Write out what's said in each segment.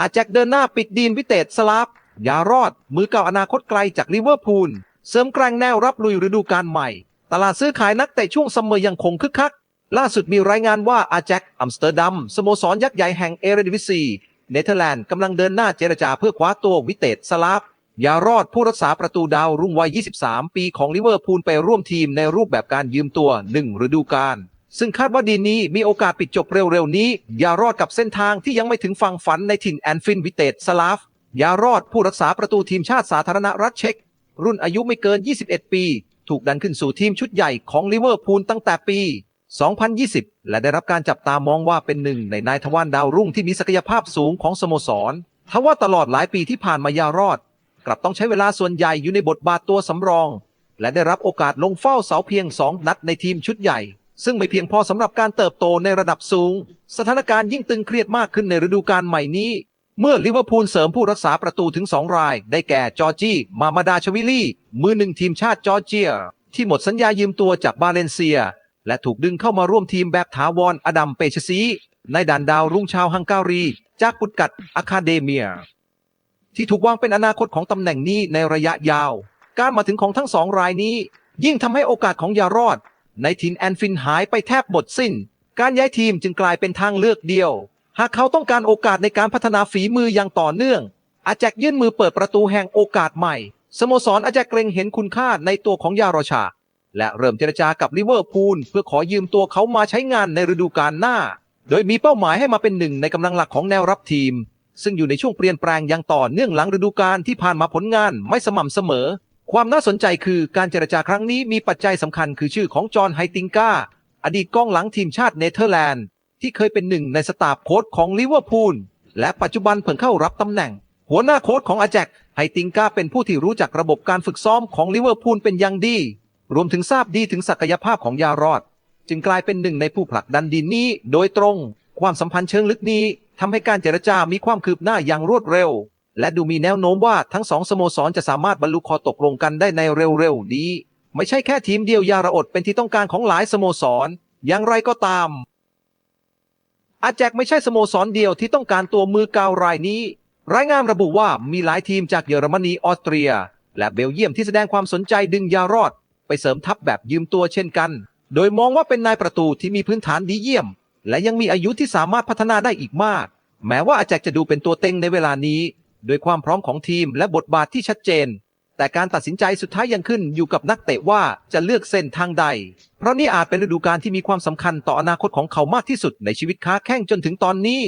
อาแจ็คเดินหน้าปิดดีนวิเตตสลาฟอย่ารอด มือเก่าอนาคตไกลจากลิเวอร์พูล เสริมแกร่งแนวรับลุยฤดูกาลใหม่ ตลาดซื้อขายนักเตะช่วงซัมเมอร์ยังคงคึกคัก ล่าสุดมีรายงานว่าอาแจ็คอัมสเตอร์ดัมสโมสรยักษ์ใหญ่แห่งเอเรดิวิซีเนเธอร์แลนด์กำลังเดินหน้าเจรจาเพื่อคว้าตัววิเตตสลาฟอย่ารอดผู้รักษาประตูดาวรุ่งวัย 23 ปีของลิเวอร์พูลไปร่วมทีมในรูปแบบการยืมตัว 1 ฤดูกาล ซึ่งคาดว่าดีนี้มีโอกาสปิดจบเร็วๆนี้ อย่ารอดกับเส้นทางที่ยังไม่ถึงฝั่งฝันในถิ่นแอนฟินวิเตตสลาฟ อย่ารอดผู้รักษาประตูทีมชาติสาธารณรัฐเช็กรุ่นอายุไม่เกิน 21 ปี ถูกดันขึ้นสู่ทีมชุดใหญ่ของลิเวอร์พูลตั้งแต่ปี 2020 และได้รับการจับตามองว่าเป็นหนึ่งในนายทวารดาวรุ่งที่มีศักยภาพสูงของสโมสร ทว่าตลอดหลายปีที่ผ่านมายารอด กลับต้องใช้เวลาส่วนใหญ่อยู่ในบทบาทตัวสำรอง และได้รับโอกาสลงเฝ้าเสาเพียง 2 นัดในทีมชุดใหญ่ ซึ่งไม่เพียงพอสำหรับการเติบโตในระดับสูง สถานการณ์ยิ่งตึงเครียดมากขึ้นในฤดูกาลใหม่นี้ เมื่อลิเวอร์พูลเสริมผู้รักษาประตูถึง2ราย ได้แก่จอร์จี้มามาดาชวิลลี่ มือหนึ่งทีมชาติจอร์เจีย ที่หมดสัญญายืมตัวจากบาเลนเซีย และถูกดึงเข้ามาร่วมทีมแบบถาวรอดัมเปชซีในด่านดาวรุ่งชาวฮังการี จากปุตกัดอะคาเดเมีย ที่ถูกวางเป็นอนาคตของตำแหน่งนี้ในระยะยาว การมาถึงของทั้งสองรายนี้ ยิ่งทำให้โอกาสของยารอด ในทินแอนฟินหายไปแทบหมดสิ้น การย้ายทีมจึงกลายเป็นทางเลือกเดียว หากเขาต้องการโอกาสในการพัฒนาฝีมืออย่างต่อเนื่อง อาแจกยื่นมือเปิดประตูแห่งโอกาสใหม่ สโมสรอาแจกเกรงเห็นคุณค่าในตัวของยารอชา และเริ่มเจรจากับลิเวอร์พูลเพื่อขอยืมตัวเขามาใช้งานในฤดูกาลหน้า โดยมีเป้าหมายให้มาเป็นหนึ่งในกำลังหลักของแนวรับทีม ซึ่งอยู่ในช่วงเปลี่ยนแปลงอย่างต่อเนื่องหลังฤดูกาลที่ผ่านมาผลงานไม่สม่ำเสมอ ความน่าสนใจคือการเจรจาครั้งนี้มีปัจจัยสำคัญคือชื่อของจอห์นไฮติงกาอดีตกองหลังทีมชาติเนเธอร์แลนด์ ที่เคยเป็นหนึ่งในสตาฟโค้ชของลิเวอร์พูลและปัจจุบันเพิ่งเข้ารับตำแหน่ง หัวหน้าโค้ชของอาแจกไฮติงกาเป็นผู้ที่รู้จักระบบการฝึกซ้อมของลิเวอร์พูลเป็นอย่างดี รวมถึงทราบดีถึงศักยภาพของยารอด จึงกลายเป็นหนึ่งในผู้ผลักดันดีลนี้ โดยตรง ความสัมพันธ์เชิงลึกนี้ทำให้การเจรจามีความคืบหน้าอย่างรวดเร็ว และดูมีแนวโน้มว่าทั้งสองสโมสรจะสามารถบรรลุข้อตกลงกันได้ในเร็วๆนี้ ไม่ใช่แค่ทีมเดียวยาระอดเป็นที่ต้องการของหลายสโมสร อย่างไรก็ตาม อาแจกไม่ใช่สโมสรเดียวที่ต้องการตัวมือเกาวรายนี้ รายงานระบุว่ามีหลายทีมจากเยอรมนีออสเตรีย และเบลเยียมที่แสดงความสนใจดึงยารอด ไปเสริมทัพแบบยืมตัวเช่นกัน โดยมองว่าเป็นนายประตูที่มีพื้นฐานดีเยี่ยม และยังมีอายุที่สามารถพัฒนาได้อีกมาก แม้ว่าอาแจกจะดูเป็นตัวเต็งในเวลานี้ โดยความพร้อมของทีมและบทบาทที่ชัดเจน แต่การตัดสินใจสุดท้ายยังขึ้นอยู่กับนักเตะว่าจะเลือกเส้นทางใด เพราะนี่อาจเป็นฤดูกาลที่มีความสำคัญต่ออนาคตของเขามากที่สุดในชีวิตค้าแข้งจนถึงตอนนี้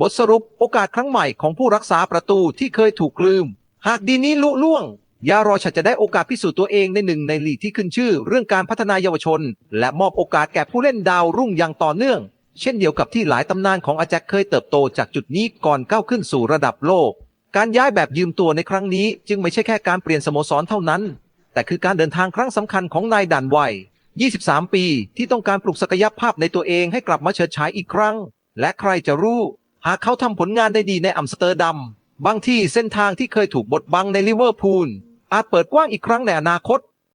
บทสรุปโอกาสครั้งใหม่ของผู้รักษาประตูที่เคยถูกลืม หากดีนี้ลุล่วงยารอชัดจะได้โอกาสพิสูจน์ตัวเองในหนึ่งในลีกที่ขึ้นชื่อ เรื่องการพัฒนาเยาวชน และมอบโอกาสแก่ผู้เล่นดาวรุ่งอย่างต่อเนื่อง เช่นเดียวกับที่หลายตำนานของอาแจ็คเคยเติบโตจากจุดนี้ก่อนก้าวขึ้นสู่ระดับโลก การย้ายแบบยืมตัวในครั้งนี้ จึงไม่ใช่แค่การเปลี่ยนสโมสรเท่านั้น แต่คือการเดินทางครั้งสำคัญของนายดันวัย 23 ปี ที่ต้องการปลุกศักยภาพในตัวเองให้กลับมาเฉิดฉายอีกครั้ง และใครจะรู้ หากเขาทำผลงานได้ดีในอัมสเตอร์ดัมบางที่เส้นทางที่เคยถูกบดบังในลิเวอร์พูลอาจเปิดกว้างอีกครั้งในอนาคต